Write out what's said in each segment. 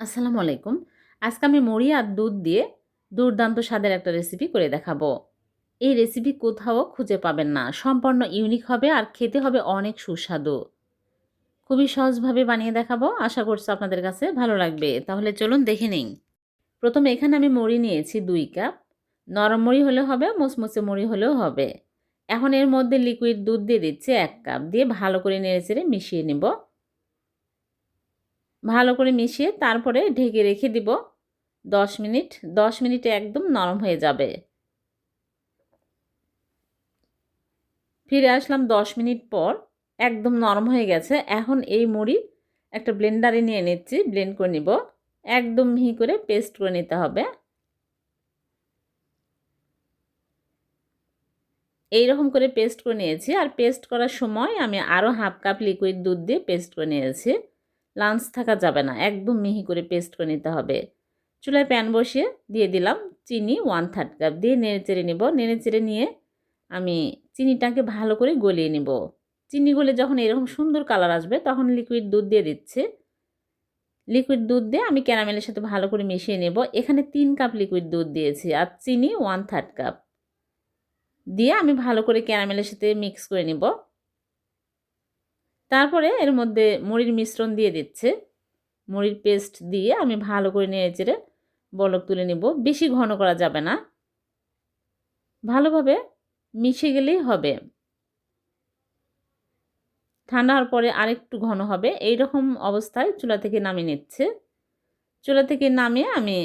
আসসালামু আলাইকুম। আজকে আমি মুড়ি আর দুধ দিয়ে দুর্দান্ত স্বাদের একটা রেসিপি করে দেখাবো। এই রেসিপি কোথাও খুঁজে পাবেন না। সম্পূর্ণ ইউনিক হবে আর খেতে হবে অনেক সুস্বাদু। খুবই সহজভাবে বানিয়ে দেখাবো। আশা করছি আপনাদের কাছে ভালো লাগবে। তাহলে চলুন দেখে নিন প্রথমে এখানে আমি মুড়ি নিয়েছি দুই কাপ। নরম মুড়ি হলে হবে, মুচমুচে মুড়ি হলেও হবে। এখন এর মধ্যে লিকুইড দুধ দিয়ে দিচ্ছি এক কাপ। দিয়ে ভালো করে নেড়ে চেড়ে মিশিয়ে নেব। ভালো করে মিশিয়ে তারপরে ঢেকে রেখে দিব। দশ মিনিট, দশ মিনিটে একদম নরম হয়ে যাবে। ফিরে আসলাম দশ মিনিট পর, একদম নরম হয়ে গেছে। এখন এই মুড়ি একটা ব্লেন্ডারে নিয়ে নিচ্ছি, ব্লেন্ড করে নিব। একদম মিহি করে পেস্ট করে নিতে হবে। এই রকম করে পেস্ট করে নিয়েছি। আর পেস্ট করার সময় আমি আরও হাফ কাপ লিকুইড দুধ দিয়ে পেস্ট করে নিয়েছি। লাঞ্চ থাকা যাবে না, একদম মিহি করে পেস্ট করে নিতে হবে। চুলায় প্যান বসিয়ে দিয়ে দিলাম চিনি ওয়ান থার্ড কাপ দিয়ে নেড়ে চেড়ে নেব। নেড়ে চেড়ে নিয়ে আমি চিনিটাকে ভালো করে গলিয়ে নেব। চিনি গলে যখন এরকম সুন্দর কালার আসবে তখন লিকুইড দুধ দিয়ে দিচ্ছে। লিকুইড দুধ দিয়ে আমি ক্যারামেলের সাথে ভালো করে মিশিয়ে নেব। এখানে তিন কাপ লিকুইড দুধ দিয়েছি আর চিনি ওয়ান থার্ড কাপ দিয়ে আমি ভালো করে ক্যারামেলের সাথে মিক্স করে নেব। তারপরে এর মধ্যে মুড়ির মিশ্রণ দিয়ে দিচ্ছে। মুড়ির পেস্ট দিয়ে আমি ভালো করে নেড়ে চেড়ে বলক তুলে নেব। বেশি ঘন করা যাবে না। ভালোভাবে মিশে গেলেই হবে। ঠান্ডা হওয়ার পরে আরেকটু ঘন হবে। এই রকম অবস্থায় চুলা থেকে নামিয়ে নিচ্ছে। চুলা থেকে নামিয়ে আমি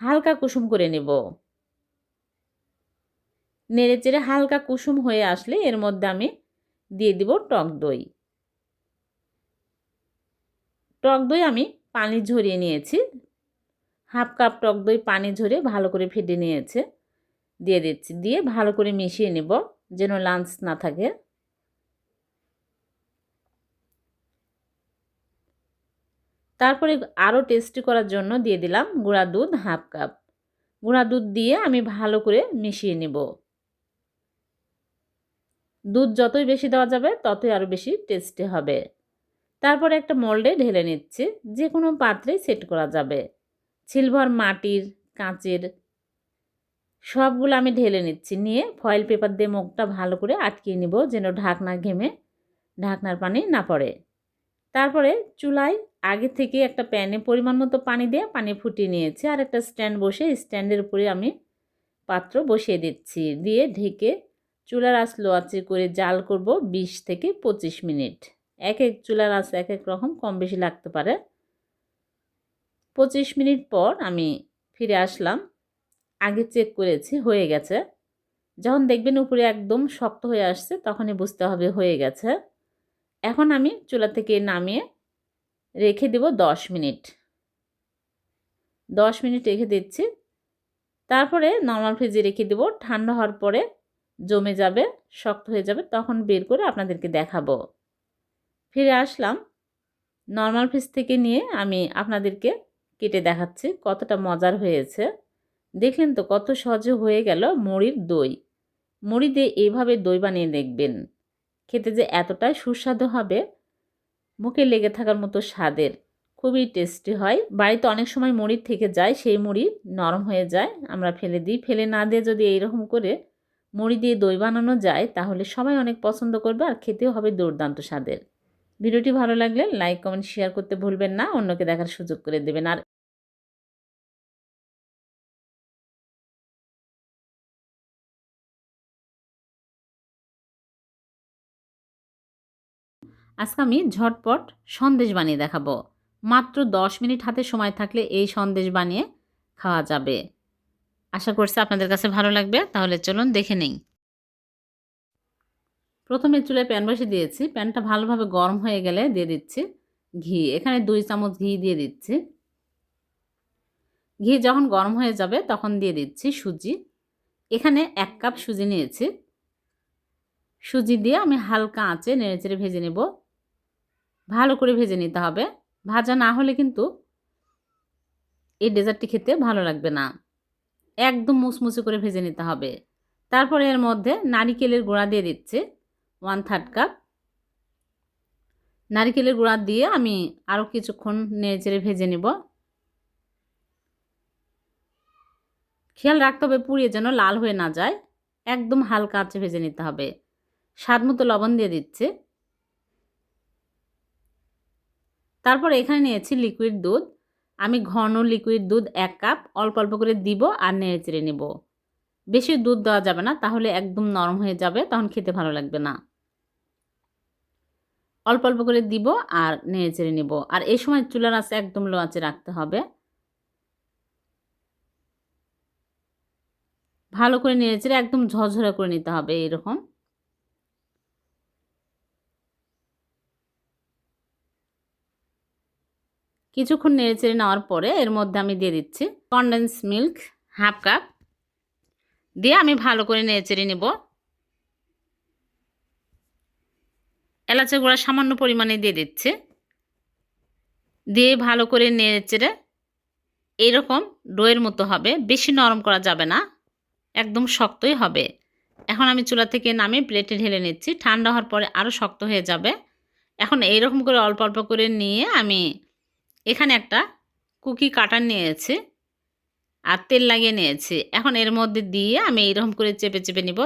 হালকা কুসুম করে নেব। নেড়ে চেড়ে হালকা কুসুম হয়ে আসলে এর মধ্যে আমি দিয়ে দিব টক দই। টক দই আমি পানি ঝরিয়ে নিয়েছি। হাফ কাপ টক দই পানি ঝরিয়ে ভালো করে ফেটে নিয়েছে। দিয়ে দিচ্ছি, দিয়ে ভালো করে মিশিয়ে নেব যেন লাঞ্চ না থাকে। তারপরে আরও টেস্টি করার জন্য দিয়ে দিলাম গুঁড়া দুধ হাফ কাপ। গুঁড়া দুধ দিয়ে আমি ভালো করে মিশিয়ে নেব। দুধ যতই বেশি দেওয়া যাবে ততই আরও বেশি টেস্টি হবে। তারপরে একটা মল্ডে ঢেলে নিচ্ছে যে কোনো পাত্রে সেট করা যাবে। সিলভার মাটির, কাঁচের সবগুলো আমি ঢেলে নিচ্ছি, নিয়ে ফয়েল পেপার দিয়ে মুখটা ভালো করে আটকিয়ে নিব যেন ঢাকনা ঘেমে ঢাকনার পানি না পড়ে। তারপরে চুলায় আগে থেকে একটা প্যানে পরিমাণ মতো পানি দিয়ে পানি ফুটিয়ে নিয়েছি, আর একটা স্ট্যান্ড বসে স্ট্যান্ডের উপরে আমি পাত্র বসিয়ে দিচ্ছি। দিয়ে ঢেকে চুলার আঁচ লো আঁচে করে জাল করব বিশ থেকে পঁচিশ মিনিট। এক এক চুলার আঁচ এক এক রকম কম বেশি লাগতে পারে। পঁচিশ মিনিট পর আমি ফিরে আসলাম। আগে চেক করেছি, হয়ে গেছে। যখন দেখবেন উপরে একদম শক্ত হয়ে আসছে, তখনই বুঝতে হবে হয়ে গেছে। এখন আমি চুলা থেকে নামিয়ে রেখে দেব দশ মিনিট। দশ মিনিট রেখে দিচ্ছি। তারপরে নর্মাল ফ্রিজে রেখে দেব। ঠান্ডা হওয়ার পরে জমে যাবে, শক্ত হয়ে যাবে, তখন বের করে আপনাদেরকে দেখাবো। ফিরে আসলাম। নর্মাল ফিস থেকে নিয়ে আমি আপনাদেরকে কেটে দেখাচ্ছি কতটা মজার হয়েছে। দেখলেন তো কত সহজে হয়ে গেল মুড়ির দই। মুড়ি দিয়ে এইভাবে দই বানিয়ে দেখবেন। খেতে যে এতটাই সুস্বাদু হবে, মুখে লেগে থাকার মতো স্বাদের। খুবই টেস্টি হয়। বাড়িতে অনেক সময় মুড়ির থেকে যায়, সেই মুড়ি নরম হয়ে যায়। আমরা ফেলে দিই। ফেলে না দিয়ে যদি এইরকম করে মুড়ি দিয়ে দই বানানো যায়, তাহলে সবাই অনেক পছন্দ করবে আর খেতেও হবে দুর্দান্ত স্বাদের। ভিডিওটি ভালো লাগলে লাইক, কমেন্ট, শেয়ার করতে ভুলবেন না। অন্যকে দেখার সুযোগ করে দেবেন। আর আজকে আমি ঝটপট সন্দেশ বানিয়ে দেখাবো। মাত্র দশ মিনিট হাতে সময় থাকলে এই সন্দেশ বানিয়ে খাওয়া যাবে। আশা করছি আপনাদের কাছে ভালো লাগবে। তাহলে চলুন দেখে নেই। প্রথমে চুলায় প্যান বসে দিয়েছি। প্যানটা ভালোভাবে গরম হয়ে গেলে দিয়ে দিচ্ছি ঘি। এখানে দুই চামচ ঘি দিয়ে দিচ্ছি। ঘি যখন গরম হয়ে যাবে তখন দিয়ে দিচ্ছি সুজি। এখানে এক কাপ সুজি নিয়েছি। সুজি দিয়ে আমি হালকা আঁচে নেড়েচেড়ে ভেজে নেব। ভালো করে ভেজে নিতে হবে। ভাজা না হলে কিন্তু এই ডেজার্টটি খেতে ভালো লাগবে না। একদম মুচমুচে করে ভেজে নিতে হবে। তারপরে এর মধ্যে নারিকেলের গুঁড়া দিয়ে দিচ্ছে। ওয়ান থার্ড কাপ নারিকেলের গুঁড়া দিয়ে আমি আরও কিছুক্ষণ নেড়ে ভেজে নেব। খেয়াল রাখতে হবে পুড়িয়ে যেন লাল হয়ে না যায়। একদম হালকা আঁচে ভেজে নিতে হবে। স্বাদ মতো লবণ দিয়ে দিচ্ছে। তারপর এখানে নিয়েছি লিকুইড দুধ। আমি ঘন লিকুইড দুধ এক কাপ অল্প অল্প করে দিব আর নেড়ে চেড়ে নেব। বেশি দুধ দেওয়া যাবে না, তাহলে একদম নরম হয়ে যাবে, তখন খেতে ভালো লাগবে না। অল্প অল্প করে দিব আর নেড়ে চেড়ে নেব। আর এই সময় চুলার আঁচে একদম লো আঁচে রাখতে হবে। ভালো করে নেড়ে চেড়ে একদম ঝরঝরে করে নিতে হবে এরকম। কিছুক্ষণ নেড়ে চেড়ে নেওয়ার পরে এর মধ্যে আমি দিয়ে দিচ্ছি কন্ডেন্স মিল্ক হাফ কাপ দিয়ে আমি ভালো করে নেড়ে চেড়ে নেব। এলাচের গুঁড়া সামান্য পরিমাণে দিয়ে দিচ্ছে। দিয়ে ভালো করে নেড়ে চেড়ে এইরকম ডোয়ের মতো হবে। বেশি নরম করা যাবে না। একদম শক্তই হবে। এখন আমি চুলা থেকে নামিয়ে প্লেটে ঢেলে নিচ্ছি। ঠান্ডা হওয়ার পরে আরও শক্ত হয়ে যাবে। এখন এইরকম করে অল্প অল্প করে নিয়ে আমি এখানে একটা কুকি কাটার নিয়েছি আর তেল লাগিয়ে নিয়েছি। এখন এর মধ্যে দিয়ে আমি এইরকম করে চেপে চেপে নিব।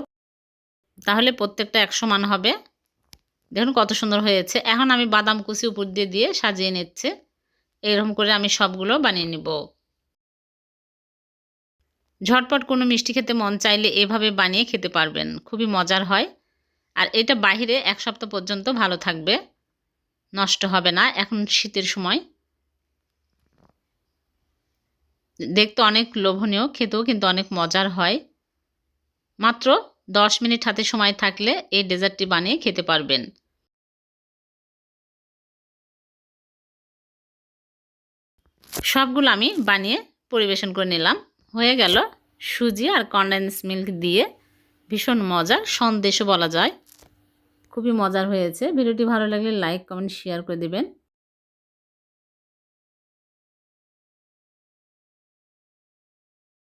তাহলে প্রত্যেকটা এক সমান হবে। দেখুন কত সুন্দর হয়েছে। এখন আমি বাদাম কুচি উপর দিয়ে দিয়ে সাজিয়ে নিচ্ছে। এরকম করে আমি সবগুলো বানিয়ে নিব। ঝটপট কোনো মিষ্টি খেতে মন চাইলে এভাবে বানিয়ে খেতে পারবেন। খুবই মজার হয়। আর এটা বাহিরে এক সপ্তাহ পর্যন্ত ভালো থাকবে। নষ্ট হবে না। এখন শীতের সময়। দেখতে অনেক লোভনীয়, খেতেও কিন্তু অনেক মজার হয়। মাত্র দশ মিনিট হাতে সময় থাকলে এই ডেজার্টটি বানিয়ে খেতে পারবেন। সবগুলো আমি বানিয়ে পরিবেশন করে নিলাম। হয়ে গেল সুজি আর কন্ডেন্স মিল্ক দিয়ে ভীষণ মজার সন্দেশও বলা যায়। খুবই মজার হয়েছে। ভিডিওটি ভালো লাগলে লাইক কমেন্ট শেয়ার করে দেবেন।